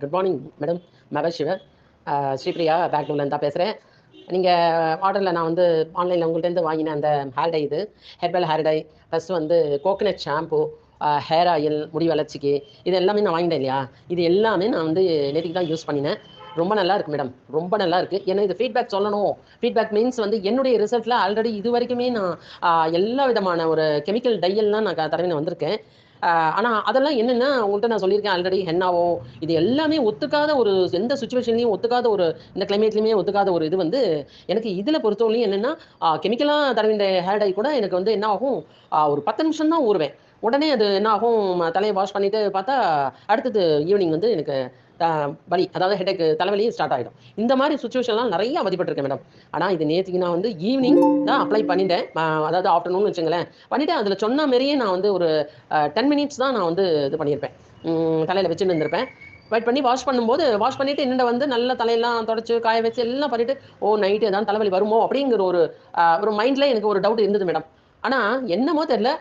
Good morning madam மகா சிவர் ஸ்ரீபிரியா பேங்களூர்லேருந்து தான் பேசுகிறேன் நீங்கள் ஆர்டரில் நான் வந்து ஆன்லைனில் உங்கள்கிட்டருந்து வாங்கின அந்த ஹேர் டை இது ஹெர்பல் ஹேர் டை ப்ளஸ் வந்து கோகனட் ஷாம்பு ஹேர் ஆயில் முடி வளர்ச்சிக்கு இது எல்லாமே நான் வாங்கிட்டேன் இல்லையா? இது எல்லாமே நான் வந்து நேற்றுக்கு தான் யூஸ் பண்ணினேன். ரொம்ப நல்லா இருக்கு மேடம் ரொம்ப நல்லா இருக்கு. ஏன்னா இது ஃபீட்பேக் சொல்லணும். ஃபீட்பேக் மீன்ஸ் வந்து என்னுடைய ரிசல்ட்டில் ஆல்ரெடி இது வரைக்குமே நான் எல்லா விதமான ஒரு கெமிக்கல் டையெல்லாம் நான் க- வந்திருக்கேன். ஆனால் அதெல்லாம் என்னென்னா உங்கள்கிட்ட நான் சொல்லியிருக்கேன் ஆல்ரெடி ஹென்னாவோ இது எல்லாமே ஒத்துக்காத ஒரு எந்த சுச்சுவேஷன்லையும் ஒத்துக்காத ஒரு இந்த கிளைமேட்லையுமே ஒத்துக்காத ஒரு இது வந்து எனக்கு இதில் பொறுத்தவரையும் என்னென்னா கெமிக்கலாக தடவின்ற ஹேர் டை கூட எனக்கு வந்து என்ன ஆகும்? ஒரு பத்து நிமிஷம் தான் ஊறுவேன். உடனே அது என்ன ஆகும் தலையை வாஷ் பண்ணிட்டு பார்த்தா அடுத்தது ஈவினிங் வந்து எனக்கு வலி அதாவது ஹெடேக் தலைவலி ஸ்டார்ட் ஆகிடும் இந்த மாதிரி சுச்சுவேஷன்லாம் நிறைய அவதிப்பட்டிருக்கேன் மேடம் ஆனால் இது நேற்றுக்கு நான் வந்து ஈவினிங் தான் அப்ளை பண்ணிட்டேன். அதாவது ஆஃப்டர்நூன் வச்சுங்களேன். பண்ணிவிட்டு அதில் சொன்ன மாரியே நான் வந்து ஒரு டென் மினிட்ஸ் தான் நான் வந்து இது பண்ணியிருப்பேன். தலையில் வச்சுட்டு இருந்திருப்பேன். வெயிட் பண்ணி வாஷ் பண்ணும்போது வாஷ் பண்ணிட்டு என்னென்ன வந்து நல்ல தலையெல்லாம் தொடச்சு காய வச்சு எல்லாம் பண்ணிவிட்டு ஓ நைட்டு ஏதாவது தலைவலி வருமோ? அப்படிங்கிற ஒரு ஒரு மைண்டில் எனக்கு ஒரு டவுட் இருந்தது மேடம் ஆனால் என்னமோ தெரில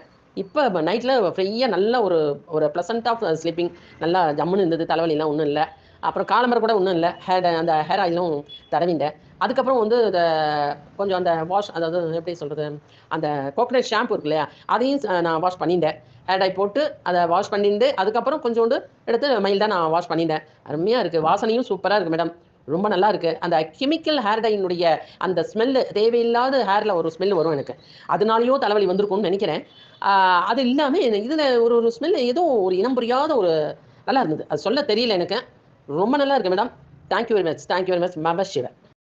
இப்போ நைட்டில் ஃப்ரீயாக நல்ல ஒரு ஒரு ப்ளசண்ட் ஆஃப் ஸ்லீப்பிங் நல்லா ஜம்முன்னு இருந்தது தலைவலிலாம் ஒன்றும் இல்லை. அப்புறம் காலம்பரம் கூட ஒன்றும் இல்லை. ஹேர் அந்த ஹேர் ஆயிலும் தடவிண்டேன் அதுக்கப்புறம் வந்து இந்த கொஞ்சம் அந்த வாஷ் அதாவது எப்படி சொல்கிறது அந்த கோகனட் ஷாம்பு இருக்கு இல்லையா அதையும் நான் வாஷ் பண்ணிட்டேன். ஹேர் டை போட்டு அதை வாஷ் பண்ணிட்டு அதுக்கப்புறம் கொஞ்சோண்டு எடுத்து மைல்டாக நான் வாஷ் பண்ணிட்டேன். அருமையாக இருக்குது வாசனையும் சூப்பராக இருக்குது மேடம் ரொம்ப நல்லா இருக்கு அந்த கெமிக்கல் ஹேர் டைனுடைய அந்த ஸ்மெல்லு தேவையில்லாத ஹேரில் ஒரு ஸ்மெல் வரும் எனக்கு. அதனாலயோ தலைவலி வந்திருக்கும்னு நினைக்கிறேன். அது இல்லாமல் இதில் ஒரு ஒரு ஸ்மெல் ஏதோ ஒரு இனம் புரியாத ஒரு நல்லா இருந்தது. அது சொல்ல தெரியல எனக்கு. ரொம்ப நல்லா இருக்கு madam thank you very much thank you very much மப Sivan